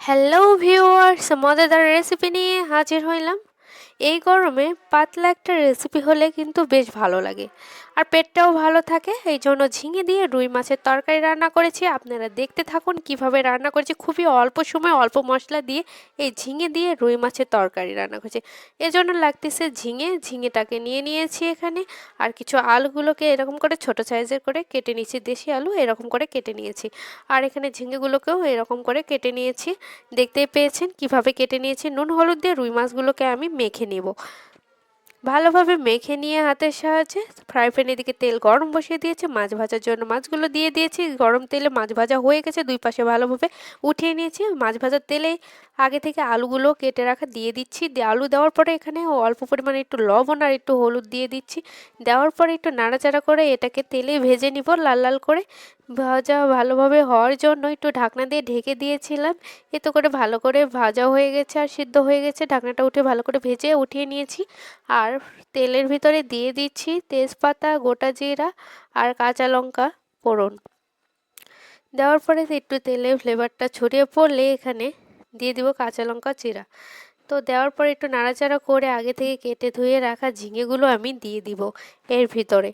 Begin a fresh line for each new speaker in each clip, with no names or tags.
Hello viewers মজাদার recipe নিয়ে হাজির হইলাম। এই গরমে পাতলা একটা রেসিপি হলে কিন্তু বেশ ভালো লাগে। আর পেটটাও ভালো থাকে এই জন্য ঝিঙে দিয়ে রুই মাছের তরকারি রান্না করেছি। আপনারা দেখতে থাকুন কীভাবে রান্না করেছি। খুবই অল্প সময় অল্প মশলা দিয়ে এই ঝিঙে দিয়ে রুই মাছের তরকারি রান্না করেছি। এজন্য লাগতেছে ঝিঙে, ঝিঙেটাকে নিয়ে নিয়েছি এখানে। আর কিছু আলুগুলোকে এরকম করে ছোট সাইজের করে কেটে নিয়েছি। দেশি আলু এরকম করে কেটে নিয়েছি। আর এখানে ঝিঙেগুলোকেও এরকম করে কেটে নিয়েছি। দেখতেই পেয়েছেন কীভাবে কেটে নিয়েছি। নুন, হলুদ দিয়ে রুই মাছগুলোকে আমি মেখে নেব। ভালোভাবে মেখে নিয়ে হাতের সাহায্যে ফ্রাই প্যানের দিকে তেল গরম বসিয়ে দিয়েছি। মাছ ভাজার জন্য মাছগুলো দিয়ে দিয়েছি। গরম তেলে মাছ ভাজা হয়ে গেছে। দুই পাশে ভালোভাবে উঠিয়ে নিয়েছি। মাছ ভাজার তেলে আগে থেকে আলুগুলো কেটে রাখা দিয়ে দিচ্ছি। আলু দেওয়ার পরে এখানে অল্প পরিমাণে একটু লবণ আর একটু হলুদ দিয়ে দিচ্ছি। দেওয়ার পরে একটু নাড়াচাড়া করে এটাকে তেলে ভেজে নিব লাল লাল করে। ভাজা ভালোভাবে হওয়ার জন্য একটু ঢাকনা দিয়ে ঢেকে দিয়েছিলাম। এতে করে ভালো করে ভাজা হয়ে গেছে আর সিদ্ধ হয়ে গেছে। ঢাকনাটা উঠে ভালো করে ভেজে উঠিয়ে নিয়েছি। আর তেলের ভিতরে দিয়ে দিচ্ছি তেজপাতা, গোটা জিরা আর কাঁচা লঙ্কা ফোড়ন। দেওয়ার পরে একটু তেলের ফ্লেভারটা ছড়িয়ে পড়লে এখানে দিয়ে দিব কাঁচা লঙ্কা চিরা তো দেওয়ার পর একটু নাড়াচাড়া করে আগে থেকে কেটে ধুয়ে রাখা ঝিঙেগুলো আমি দিয়ে দিব এর ভিতরে।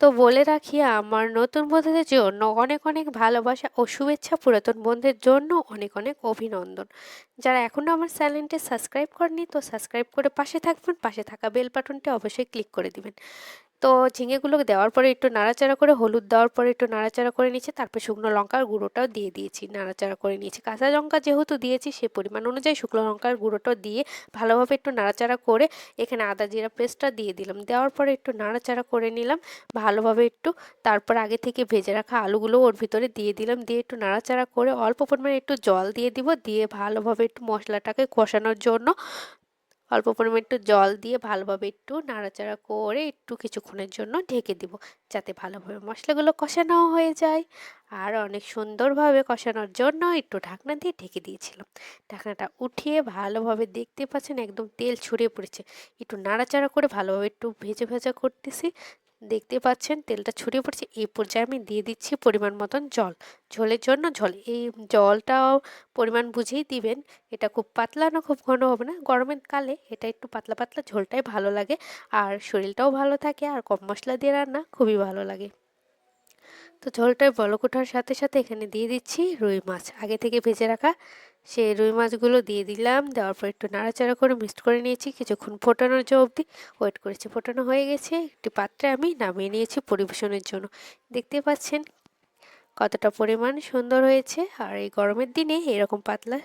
তো বলে রাখি, আমার নতুন বন্ধুদের জন্য অনেক অনেক ভালোবাসা ও শুভেচ্ছা পুরাতন বন্ধুদের জন্য অনেক অনেক অভিনন্দন। যারা এখনও আমার চ্যানেলটি সাবস্ক্রাইব করেনি তো সাবস্ক্রাইব করে পাশে থাকবেন, পাশে থাকা বেল বাটনটি অবশ্যই ক্লিক করে দিবেন। তো ঝিঙেগুলোকে দেওয়ার পরে একটু নাড়াচাড়া করে, হলুদ দেওয়ার পরে একটু নাড়াচাড়া করে নিয়েছি, তারপর শুকনো লঙ্কার গুঁড়োটাও দিয়ে দিয়েছি, নাড়াচাড়া করে নিয়েছি। কাঁচা লঙ্কা যেহেতু দিয়েছি, সে পরিমাণ অনুযায়ী শুকনো লঙ্কার গুঁড়োটাও দিয়ে ভালোভাবে একটু নাড়াচাড়া করে এখানে আদা জিরা পেস্টটা দিয়ে দিলাম। দেওয়ার পরে একটু নাড়াচাড়া করে নিলাম, ভালোভাবে একটু, তারপর আগে থেকে ভেজে রাখা আলুগুলো ওর ভিতরে দিয়ে দিলাম, দিয়ে একটু নাড়াচাড়া করে অল্প পরিমাণে একটু জল দিয়ে দিব, দিয়ে ভালোভাবে একটু মশলাটাকে কষানোর জন্য অল্প পরিমাণ একটু জল দিয়ে ভালোভাবে একটু নাড়াচাড়া করে একটু কিছুক্ষণের জন্য ঢেকে দিব, যাতে ভালোভাবে মশলাগুলো কষানো হয়ে যায়। আর অনেক সুন্দরভাবে কষানোর জন্য একটু ঢাকনা দিয়ে ঢেকে দিয়েছিলাম। ঢাকনাটা উঠিয়ে ভালোভাবে দেখতে পাচ্ছেন একদম তেল ছড়িয়ে পড়েছে। একটু নাড়াচাড়া করে ভালোভাবে একটু ভেজে ভেজা করতেছি দেখতে পাচ্ছেন, তেলটা ছড়িয়ে পড়ছে। এই পর্যায়ে আমি দিয়ে দিচ্ছি পরিমাণ মতন জল। ঝোলের জন্য ঝোল, এই জলটাও পরিমাণ বুঝেই দিবেন। এটা খুব পাতলা না, খুব ঘন হবে না। গরমের কালে এটা একটু পাতলা পাতলা ঝোলটাই ভালো লাগে। আর শরীরটাও ভালো থাকে, আর কম মশলা দিয়ে রান্না খুবই ভালো লাগে। তো ঝোলটায় বলক ওঠার সাথে সাথে এখানে দিয়ে দিচ্ছি রুই মাছ। আগে থেকে ভেজে রাখা সেই রুই মাছগুলো দিয়ে দিলাম, দেওয়ার পর একটু নাড়াচাড়া করে মিক্সড করে নিয়েছি। কিছুক্ষণ ফোটানোর জন্য অবধি ওয়েট করেছি। ফোটানো হয়ে গেছে, একটি পাত্রে আমি নামিয়ে নিয়েছি পরিবেশনের জন্য। দেখতে পাচ্ছেন কতটা পরিমাণ সুন্দর হয়েছে। আর এই গরমের দিনে এরকম পাতলা